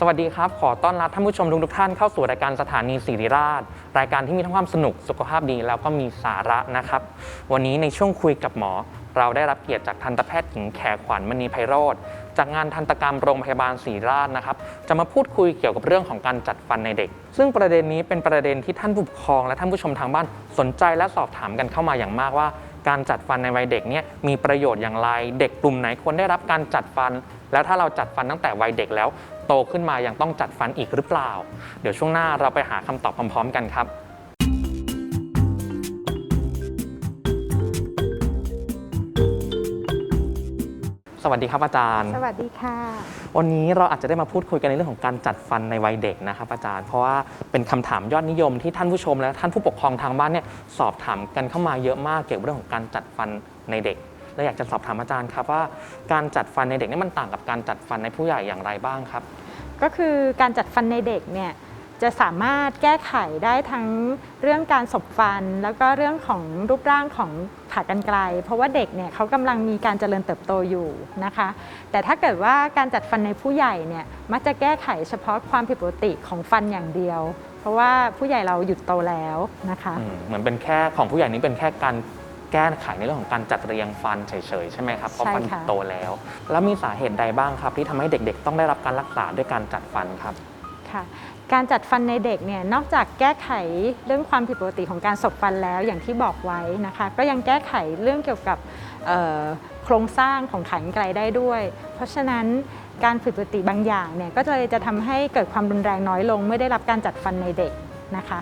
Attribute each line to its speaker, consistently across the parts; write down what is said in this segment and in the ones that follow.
Speaker 1: สวัสดีครับ ขอต้อนรับท่านผู้ชมทุกท่านเข้าสู่รายการสถานีศิริราช รายการที่มีทั้งความสนุกสุขภาพดีแล้วก็มีสาระนะครับ วันนี้ในช่วงคุยกับหมอ เราได้รับเกียรติจากทันตแพทย์หญิงแขขวัญมณีไพโรธจากงานทันตกรรมโรงพยาบาลศริราชนะครับ จะมาพูดคุยเกี่ยวกับเรื่องของการจัดฟันในเด็ก ซึ่งประเด็นนี้เป็นประเด็นที่ท่านผู้ปกครอง และท่านผู้ชมทางบ้านสนใจและสอบถามกันเข้ามาอย่างมากว่า การจัดฟันในวัยเด็กเนี่ยมีประโยชน์อย่างไร เด็กกลุ่มไหนควรได้รับการจัดฟัน แล้วถ้าเราจัดฟันตั้งแต่วัยเด็กแล้ว โตขึ้นมายังต้องจัดฟันอีกหรือเปล่า เดี๋ยวช่วงหน้าเราไปหาคำตอบพร้อม ๆ กันครับสวัสดีครับอาจารย์
Speaker 2: สวัสดีค่ะ
Speaker 1: วันนี้เราอาจจะได้มาพูดคุยกันในเรื่องของการจัดฟันในวัยเด็กนะครับอาจารย์ เพราะว่าเป็นคำถามยอดนิยมที่ท่านผู้ชมและท่านผู้ปกครองทางบ้านเนี่ยสอบถามกันเข้ามาเยอะมากเกี่ยวกับเรื่องของการจัดฟันในเด็ก และอยากจะสอบถามอาจารย์ครับว่าการจัดฟันในเด็กนี่มันต่างกับการจัดฟันในผู้ใหญ่อย่างไรบ้างครับ
Speaker 2: ก็คือการจัดฟันในเด็กเนี่ยจะสามารถแก้ไขได้ทั้งเรื่องการสบฟัน แล้วก็เรื่องของรูปร่างของขากรรไกรเพราะว่าเด็กเนี่ยเขากำลังมีการเจริญเติบโตอยู่นะคะ แต่ถ้าเกิดว่าการจัดฟันในผู้ใหญ่เนี่ยมักจะแก้ไขเฉพาะความผิดปกติของฟันอย่างเดียว เพราะว่าผู้ใหญ่เราหยุดโตแล้วนะคะ
Speaker 1: อืมเหมือนเป็นแค่ของผู้ใหญ่นี้เป็นแค่การ แก้ไขในเรื่องของการจัดเรียงฟันเฉยๆใช่ไหมครับเพราะ
Speaker 2: ใช่
Speaker 1: ฟัน
Speaker 2: ค่ะ
Speaker 1: โตแล้ว แล้วมีสาเหตุใดบ้างครับ ที่ทำให้เด็กๆ ต้องได้รับการรักษาด้วยการจัดฟันครับ
Speaker 2: ค่ะการจัดฟันในเด็กเนี่ยนอกจากแก้ไขเรื่องความผิดปกติของการสบฟันแล้วอย่างที่บอกไว้นะคะ ก็ยังแก้ไขเรื่องเกี่ยวกับเอ่อโครงสร้างของขากรรไกรได้ด้วย เพราะฉะนั้นการผิดปกติบางอย่างเนี่ยก็เลยจะทำให้เกิดความรุนแรงน้อยลง เมื่อได้รับการจัดฟันในเด็กนะคะ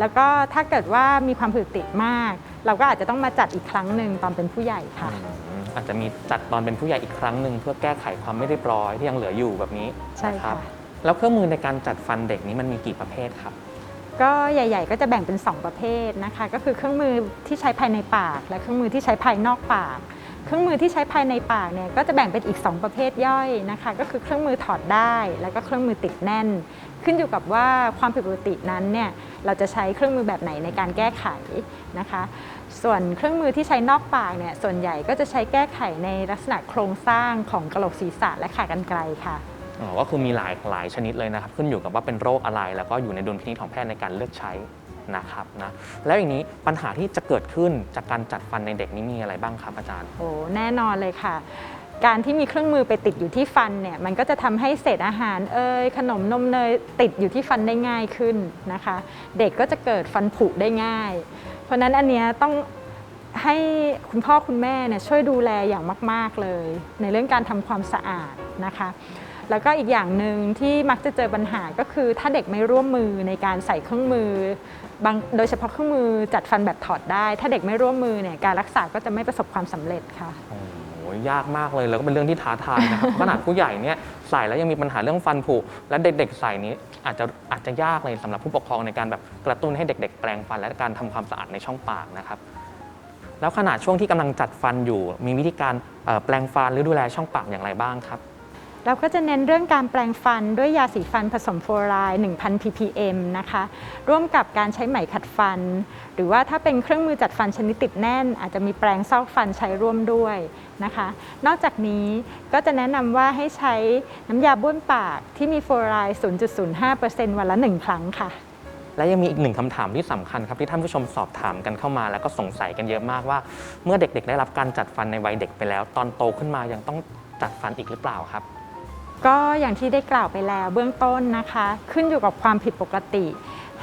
Speaker 2: แล้วก็ถ้าเกิดว่ามีความผิดปกติมาก เราก็อาจจะต้องมาจัดอีกครั้งหนึ่งตอนเป็นผู้ใหญ่ค่ะ
Speaker 1: อืมอาจจะมีจัดตอนเป็นผู้ใหญ่อีกครั้งหนึ่งเพื่อแก้ไขความไม่เรียบร้อยที่ยังเหลืออยู่แบบนี้
Speaker 2: ใช่
Speaker 1: นะค
Speaker 2: ค่ะ
Speaker 1: รับ แล้วเครื่องมือในการจัดฟันเด็กนี้มันมีกี่ประเภทครับ
Speaker 2: ก็ใหญ่ ๆ ก็จะแบ่งเป็น 2 ประเภทนะคะ ก็คือเครื่องมือที่ใช้ภายในปาก และเครื่องมือที่ใช้ภายนอกปาก เครื่องมือที่ใช้ภายในปากเนี่ยก็จะแบ่งเป็นอีก 2 ประเภทย่อยนะคะ ก็คือเครื่องมือถอดได้ แล้วก็เครื่องมือติดแน่น ขึ้นอยู่กับว่าความผิดปกตินั้นเนี่ย เราจะใช้เครื่องมือแบบไหนในการแก้ไขนะคะ ส่วนเครื่องมือที่ใช้นอกปากเนี่ยส่วนใหญ่ก็จะใช้แก้ไขในลักษณะโครงสร้างของกระโหลกศีรษะและขากรรไกรค่ะ
Speaker 1: อ๋อก็คือมีหลายหลายชนิดเลยนะครับ ขึ้นอยู่กับว่าเป็นโรคอะไร แล้วก็อยู่ในดุลพินิจของแพทย์ในการเลือกใช้นะครับนะแล้วอย่างนี้ปัญหาที่จะเกิดขึ้นจากการจัดฟันในเด็กนี้มีอะไรบ้างครับอาจารย์
Speaker 2: โอ้แน่นอนเลยค่ะ การที่มีเครื่องมือไปติดอยู่ที่ฟันเนี่ยมันก็จะทำให้เศษอาหารเอยขนมนมเนยติดอยู่ที่ฟันได้ง่ายขึ้นนะคะ เด็กก็จะเกิดฟันผุได้ง่าย เพราะฉะนั้นอันเนี้ยต้องให้คุณพ่อคุณแม่เนี่ยช่วยดูแลอย่างมาก ๆเลย ในเรื่องการทำความสะอาดนะคะ แล้วก็อีกอย่างหนึ่งที่มักจะเจอปัญหาก็คือ ถ้าเด็กไม่ร่วมมือในการใส่เครื่องมือบางโดยเฉพาะเครื่องมือจัดฟันแบบถอดได้ ถ้าเด็กไม่ร่วมมือเนี่ยการรักษาก็จะไม่ประสบความสำเร็จค่ะ
Speaker 1: ยากมากเลย แล้วก็เป็นเรื่องที่ท้าทายนะครับ ขนาดผู้ใหญ่เนี่ยใส่แล้วยังมีปัญหาเรื่องฟันผุและเด็กๆ ใส่นี้อาจจะอาจจะยากเลยสำหรับผู้ปกครองในการแบบกระตุ้นให้เด็ก ๆ แปลงฟันและการทำความสะอาดในช่องปากนะครับแล้วขนาดช่วงที่กำลังจัดฟันอยู่ มีวิธีการแปลงฟันหรือดูแลช่องปากอย่างไรบ้างครับ
Speaker 2: เราก็จะเน้นเรื่องการแปลงฟันด้วยยาสีฟันผสมฟลูออไรด์1,000 ppm นะคะ ร่วมกับการใช้ไหมขัดฟัน หรือว่าถ้าเป็นเครื่องมือจัดฟันชนิดติดแน่น อาจจะมีแปรงซอกฟันใช้ร่วมด้วยนะคะ นอกจากนี้ก็จะแนะนำว่าให้ใช้น้ำยาบ้วนปากที่มีฟลูออไรด์ 0.05%วันละ 1 ครั้งค่ะ
Speaker 1: และยังมีอีกหนึ่งคำถามที่สำคัญครับที่ท่านผู้ชมสอบถามกันเข้ามา แล้วก็สงสัยกันเยอะมากว่า เมื่อเด็กๆ ได้รับการจัดฟันในวัยเด็กไปแล้ว ตอนโตขึ้นมายังต้องจัดฟันอีกหรือเปล่าครับ
Speaker 2: ก็อย่างที่ได้กล่าวไปแล้วเบื้องต้นนะคะ ขึ้นอยู่กับความผิดปกติ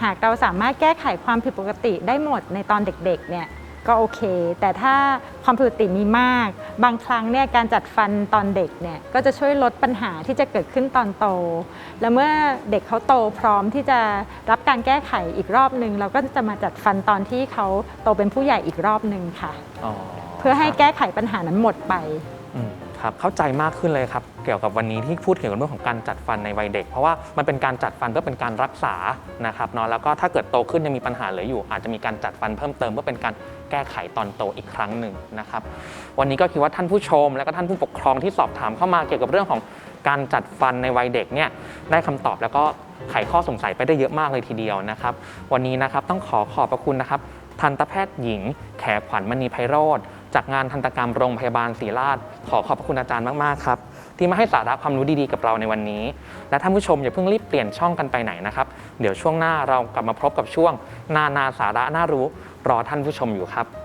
Speaker 2: หากเราสามารถแก้ไขความผิดปกติได้หมดในตอนเด็กๆเนี่ยก็โอเค แต่ถ้าความผิดปกติมีมาก บางครั้งเนี่ยการจัดฟันตอนเด็กเนี่ยก็จะช่วยลดปัญหาที่จะเกิดขึ้นตอนโต แล้วเมื่อเด็กเขาโตพร้อมที่จะรับการแก้ไขอีกรอบหนึ่งเราก็จะมาจัดฟันตอนที่เขาโตเป็นผู้ใหญ่อีกรอบหนึ่งค่ะ
Speaker 1: อ๋อ
Speaker 2: เพื่อให้
Speaker 1: ครับ
Speaker 2: แก้ไขปัญหานั้นหมดไป
Speaker 1: อืม ครับเข้าใจมากขึ้นเลยครับเกี่ยวกับวันนี้ที่พูดเกี่ยวกับเรื่องของการจัดฟันในวัยเด็ก เพราะว่ามันเป็นการจัดฟันเพื่อเป็นการรักษานะครับเนาะแล้วก็ถ้าเกิดโตขึ้นยังมีปัญหาเหลืออยู่ อาจจะมีการจัดฟันเพิ่มเติมเพื่อเป็นการแก้ไขตอนโตอีกครั้งหนึ่งนะครับวันนี้ก็คิดว่าท่านผู้ชม และก็ท่านผู้ปกครองที่สอบถามเข้ามาเกี่ยวกับเรื่องของการจัดฟันในวัยเด็กเนี่ยได้คำตอบแล้วก็ไขข้อสงสัยไปได้เยอะมากเลยทีเดียวนะครับ วันนี้นะครับต้องขอขอบพระคุณนะครับทันตแพทย์หญิง แขขวัญมณีไพโรธ จากงานทันตกรรมโรงพยาบาลศรีราช ขอขอบพระคุณอาจารย์มากๆครับ ที่มาให้สาระความรู้ดีๆกับเราในวันนี้ และท่านผู้ชมอย่าเพิ่งรีบเปลี่ยนช่องกันไปไหนนะครับ เดี๋ยวช่วงหน้าเรากลับมาพบกับช่วงนานาสาระน่ารู้รอท่านผู้ชมอยู่ครับ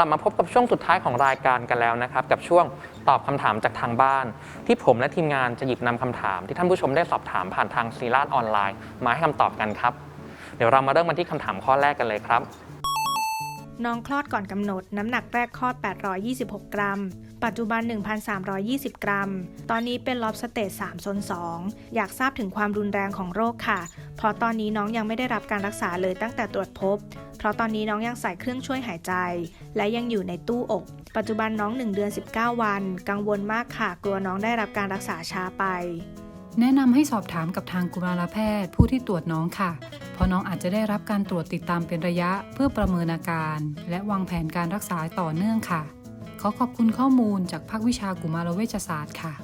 Speaker 1: ลับมาพบกับช่วงสุดท้ายของรายการกันแล้วนะครับ กับช่วงตอบคำถามจากทางบ้าน ที่ผมและทีมงานจะหยิบนำคำถาม ที่ท่านผู้ชมได้สอบถามผ่านทางซีราดออนไลน์ มาให้คำตอบกันครับ เดี๋ยวเรามาเริ่มกันที่คำถามข้อแรกกันเลยครับ
Speaker 3: น้องคลอดก่อนกำหนดน้ำหนักแรกคลอด 826 กรัม ปัจจุบัน 1,320 กรัม ตอนนี้เป็นล็อบสเตจ3โซน2 อยากทราบถึงความรุนแรงของโรคค่ะ เพราะตอนนี้น้องยังไม่ได้รับการรักษาเลยตั้งแต่ตรวจพบ เพราะตอนนี้น้องยังใส่เครื่องช่วยหายใจ และยังอยู่ในตู้อกปัจจุบันน้อง 1 เดือน 19 วัน กังวลมากค่ะ กลัวน้องได้รับการรักษาช้าไป
Speaker 4: แนะนำให้สอบถามกับทางกุมารแพทย์ผู้ที่ตรวจน้องค่ะ เพราะน้องอาจจะได้รับการตรวจติดตามเป็นระยะเพื่อประเมินอาการ และวางแผนการรักษาต่อเนื่องค่ะ ขอขอบคุณข้อมูลจากภาควิชากุมารเวชศาสตร์ค่ะ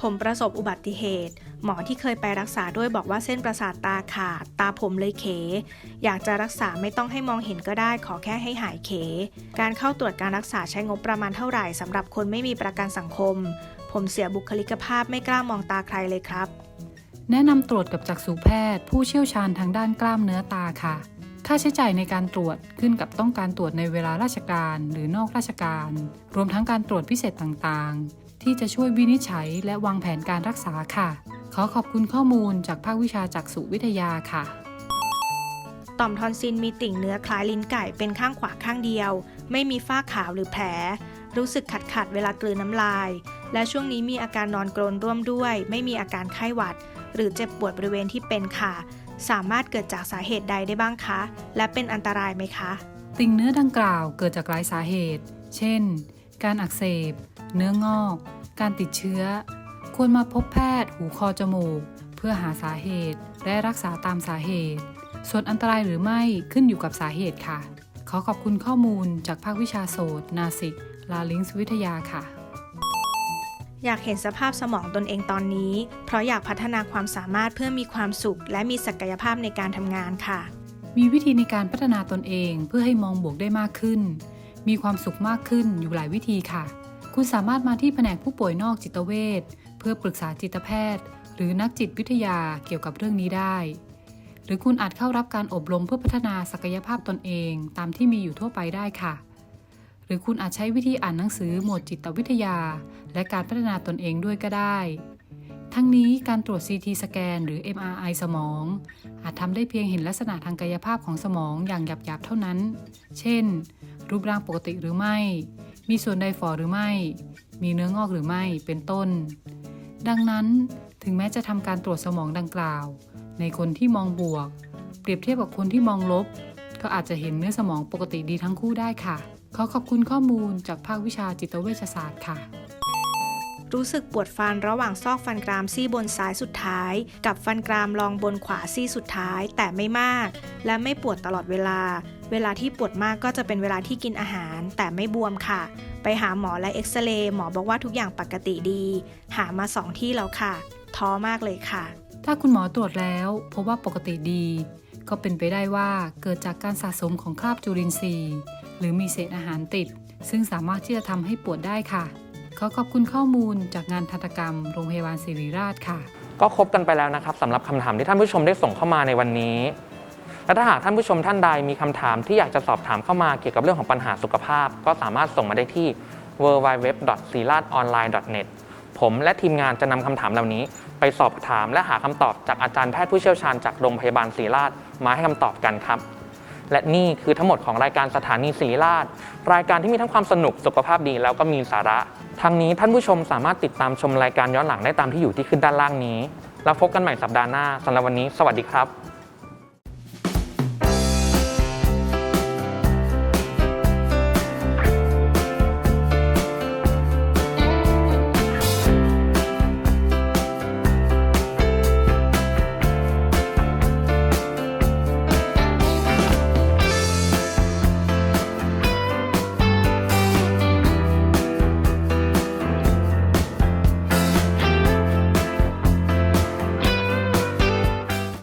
Speaker 3: ผมประสบอุบัติเหตุ หมอที่เคยไปรักษาด้วยบอกว่าเส้นประสาทตาขาด ตาผมเลยเข อยากจะรักษาไม่ต้องให้มองเห็นก็ได้ ขอแค่ให้หายเข การเข้าตรวจการรักษาใช้งบประมาณเท่าไหร่สำหรับคนไม่มีประกันสังคม ผมเสียบุคลิกภาพไม่กล้ามองตาใครเลยครับ
Speaker 4: แนะนำตรวจกับจักษุแพทย์ ผู้เชี่ยวชาญทางด้านกล้ามเนื้อตาค่ะ ค่าใช้จ่ายในการตรวจขึ้นกับต้องการตรวจในเวลาราชการหรือนอกราชการ รวมทั้งการตรวจพิเศษต่างๆ ที่จะช่วยวินิจฉัยและวางแผนการรักษาค่ะ ขอขอบคุณข้อมูลจากภาควิชาจักษุวิทยาค่ะ
Speaker 3: ต่อมทอนซิลมีติ่งเนื้อคล้ายลิ้นไก่เป็นข้างขวาข้างเดียว ไม่มีฝ้าขาวหรือแผล รู้สึกขัดขัดๆเวลากลืนน้ำลาย และช่วงนี้มีอาการนอนกรนร่วมด้วย ไม่มีอาการไข้หวัด หรือเจ็บปวดบริเวณที่เป็นค่ะ สามารถเกิดจากสาเหตุใดได้บ้างคะ และเป็นอันตรายไหมคะ
Speaker 4: ติ่งเนื้อดังกล่าวเกิดจากหลายสาเหตุ เช่น การอักเสบ เนื้องอก การติดเชื้อ ควรมาพบแพทย์หูคอจมูก เพื่อหาสาเหตุและรักษาตามสาเหตุ ส่วนอันตรายหรือไม่ขึ้นอยู่กับสาเหตุค่ะ ขอขอบคุณข้อมูลจากภาควิชาโสตนาสิกลาลิงส์วิทยาค่ะ
Speaker 3: อยากเห็นสภาพสมองตนเองตอนนี้ เพราะอยากพัฒนาความสามารถเพื่อมีความสุข และมีศักยภาพในการทำงานค่ะ
Speaker 4: มีวิธีในการพัฒนาตนเองเพื่อให้มองบวกได้มากขึ้น มีความสุขมากขึ้นอยู่หลายวิธีค่ะ คุณสามารถมาที่แผนกผู้ป่วยนอกจิตเวชเพื่อปรึกษาจิตแพทย์ หรือนักจิตวิทยาเกี่ยวกับเรื่องนี้ได้ หรือคุณอาจเข้ารับการอบรมเพื่อพัฒนาศักยภาพตนเอง ตามที่มีอยู่ทั่วไปได้ค่ะ รือคุณอาจใช้วิธีอ่านหนังสือหมวดจิตวิทยา และการพัฒนาตนเองด้วยก็ได้ ทั้งนี้การตรวจ CT สแกนหรือ MRI สมอง อาจทำได้เพียงเห็นลักษณะทางกายภาพของสมองอย่างหยาบๆเท่านั้น เช่น รูปร่างปกติหรือไม่ มีส่วนใดฝ่อหรือไม่ มีเนื้องอกหรือไม่ เป็นต้น ดังนั้นถึงแม้จะทำการตรวจสมองดังกล่าว ในคนที่มองบวก เปรียบเทียบกับคนที่มองลบ ก็อาจจะเห็นเนื้อสมองปกติดีทั้งคู่ได้ค่ะ ขอขอบคุณข้อมูลจากภาควิชาจิตเวชศาสตร์ค่ะ
Speaker 3: รู้สึกปวดฟันระหว่างซอกฟันกรามซี่บนซ้ายสุดท้าย กับฟันกรามรองบนขวาซี่สุดท้าย แต่ไม่มาก และไม่ปวดตลอดเวลา เวลาที่ปวดมากก็จะเป็นเวลาที่กินอาหาร แต่ไม่บวมค่ะ ไปหาหมอและเอ็กซเรย์หมอบอกว่าทุกอย่างปกติดี หามาสองที่แล้วค่ะ ท้อมากเลยค่ะ
Speaker 4: ถ้าคุณหมอตรวจแล้วพบว่าปกติดี ก็เป็นไปได้ว่าเกิดจากการสะสมของคราบจุลินทรีย์ หรือมีเศษอาหารติด ซึ่งสามารถที่จะทำให้ปวดได้ค่ะ ขอขอบคุณข้อมูลจากงานทันตกรรม โรงพยาบาลศิริราชค่ะ
Speaker 1: ก็ครบกันไปแล้วนะครับสำหรับคำถามที่ท่านผู้ชมได้ส่งเข้ามาในวันนี้ และถ้าหากท่านผู้ชมท่านใดมีคำถามที่อยากจะสอบถามเข้ามาเกี่ยวกับเรื่องของปัญหาสุขภาพ ก็สามารถส่งมาได้ที่ w w w s i r a t o n l i n e n e t ผมและทีมงานจะนำคำถามเหล่านี้ ไปสอบถามและหาคำตอบจากอาจารย์แพทย์ผู้เชี่ยวชาญจากโรงพยาบาลศรีราชมาให้คำตอบกันครับ และนี่คือทั้งหมดของรายการสถานีศรีราช รายการที่มีทั้งความสนุกสุขภาพดีแล้วก็มีสาระทางนี้ท่านผู้ชมสามารถติดตามชมรายการย้อนหลังได้ตามที่อยู่ที่ขึ้นด้านล่างนี้ แล้วพบกันใหม่สัปดาห์หน้าสำหรับวันนี้ สวัสดีครับ